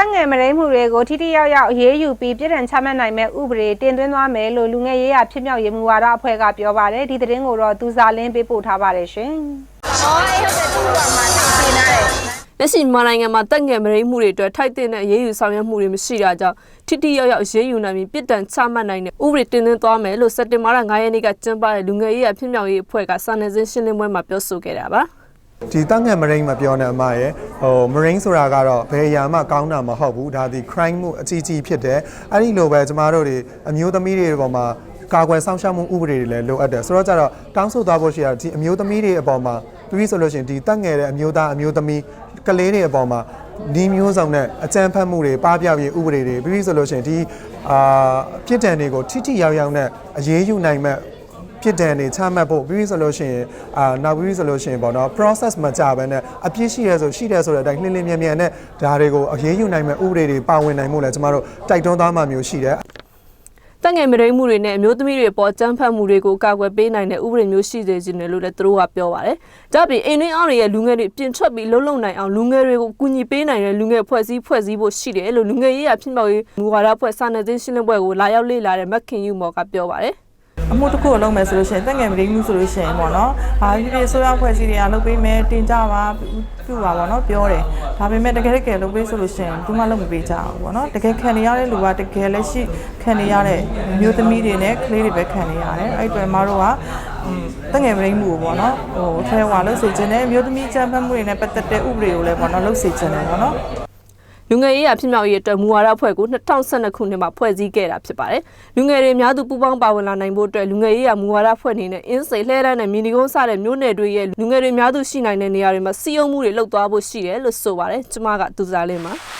တက်ငယ်မရိမှုတွေကိုထိထိရောက်ရောက်အရေးယူပြီးပြည်ထန်ချမှတ်နိုင်မဲ့ဥပဒေတင်သွင်းသွားမယ်လို့လူငယ်ရေးရဖြစ်မြောက်ရေးမူဝါဒအဖွဲ့ကပြောပါတယ်ဒီသတင်းကိုတော့သူစာလင်းပေးပို့ထားပါတယ်ရှင်လက်ရှိမြန်မာနိုင်ငံမှာတက်ငယ်မရိမှုတွေအတွက်ထိုက်တဲ့အရေးယူဆောင်ရွက်မှုတွေမရှိတာကြောင့်ထိထိရောက်ရောက်အရေးယူနိုင်ပြီးပြည်တံချမှတ်နိုင်တဲ့ဥပဒေတင်သွင်းသွားမယ်လို့စက်တင်ဘာလ9ရက်နေ့ကကျင်းပတဲ့လူငယ်ရေးအဖြစ်မြောက်ရေးအဖွဲ့ကစာနယ်ဇင်းရှင်းလင်းပွဲမှာပြောဆိုခဲ့တာပါ ဒီတန့်ငယ်မရိန်းမပြောနဲ့အမရဲ့ဟိုမရိန်းဆိုတာကတော့ဘယ်အရာမှကောင်းတာမဟုတ်ဘူးဒါဒီ crime မှုအကြီးကြီးဖြစ်တယ်အဲ့ဒီလိုပဲကျမတို့တွေအမျိုးသမီးတွေပေါ်မှာကာကွယ်စောင့်ရှောက်မှုဥပဒေတွေလည်းလိုအပ်တယ်ဆိုတော့ကြတော့တောင်းဆိုသွားဖို့ရှိတာဒီအမျိုးသမီးတွေအပေါ်မှာပြီးပြီဆိုလို့ရှိရင်ဒီတန့်ငယ်တဲ့အမျိုးသားအမျိုးသမီးကလေးတွေအပေါ်မှာဒီမျိုးစုံနဲ့အကြမ်းဖက်မှုတွေပပျောက်ရေးဥပဒေတွေပြီးပြီဆိုလို့ရှိရင်ဒီအာပြစ်ဒဏ်တွေကိုထိထိရောက်ရောက်နဲ့အရေးယူနိုင်မဲ့ ဖြစ်တယ်နေချမှတ်ဖို့ပြီးပြီဆိုလို့ရှိရင်အာနောက်ပြီးပြီဆိုလို့ရှိရင်ပေါ့နော် process မကြဘဲနဲ့အပြစ်ရှိရဲဆိုရှိတယ်ဆိုတဲ့အတိုင်းလှင်းလင်းမြန်မြန်နဲ့ဒါတွေကိုအရေးယူနိုင်မဲ့ဥပဒေတွေပါဝင်နိုင်မှုလည်းကျမတို့တိုက်တွန်းသွားမှမျိုးရှိတယ်တက်ငယ်မရိမှုတွေနဲ့အမျိုးသမီးတွေပေါ်ကြမ်းဖက်မှုတွေကိုကာကွယ်ပေးနိုင်တဲ့ဥပဒေမျိုးရှိစေခြင်းတယ်လို့လည်းသူတို့ကပြောပါတယ်။ဒါ့အပြင်အိမ်တွင်းအောင်တွေရဲ့လူငယ်တွေပြင်ထွက်ပြီးလှုပ်လှုပ်နိုင်အောင်လူငယ်တွေကိုကူညီပေးနိုင်တဲ့လူငယ်ဖွဲ့စည်းဖွဲ့စည်းဖို့ရှိတယ်လို့လူငယ်ရေးရဖြစ်မြောက်ရေးမူဝါဒဖွဲ့စာနယ်ဇင်းရှင်းလင်းပွဲကိုလာရောက်လေ့လာတဲ့မက်ခင်ယူမော်ကပြောပါတယ်။ အမှုတစ်ခုကိုလုပ်မယ်ဆိုလို့ရှိရင်တက်ငယ်မရင်းမှုဆိုလို့ရှိရင်ပေါ့နော်။ဘာဖြစ်ဖြစ်ဆိုရဖွဲ့စည်းတွေကလုပ်ပေးမယ်တင်ကြပါပြုပါပေါ့နော်ပြောတယ်။ဒါပေမဲ့တကယ်တကယ်လုပ်ပေးဆိုလို့ရှိရင်ဘူးမှလုပ်မပေးကြဘူးပေါ့နော်။တကယ်ခံနေရတဲ့လူကတကယ်လက်ရှိခံနေရတဲ့မျိုးသမီးတွေနဲ့ကလေးတွေပဲခံနေရတယ်။အဲ့အတွက်မတို့ကတက်ငယ်မရင်းမှုကိုပေါ့နော်။ဟိုထဲဟွာလို့စေချင်တယ်မျိုးသမီးချမ်းဖတ်မှုတွေနဲ့ပတ်သက်တဲ့ဥပဒေကိုလည်းပေါ့နော်လုပ်စေချင်တယ်ပေါ့နော်။ လူငယ်ရေးရဖြစ်မြောက်ရေးအတွက်မူဝါဒအဖွဲ့ကို2012ခုနှစ်မှာဖွဲ့စည်းခဲ့တာဖြစ်ပါတယ်။လူငယ်တွေအများသူပူးပေါင်းပါဝင်လာနိုင်ဖို့အတွက်လူငယ်ရေးရမူဝါဒအဖွဲ့အနေနဲ့အင်းစိန်လှဲတန်းနဲ့မီနီကုန်းစတဲ့မြို့နယ်တွေရဲ့လူငယ်တွေအများသူရှိနိုင်တဲ့နေရာတွေမှာစီယုံမှုတွေလှုပ်သွားဖို့ရှိတယ်လို့ဆိုပါတယ်။ကျွန်မကသူစားလေးပါ။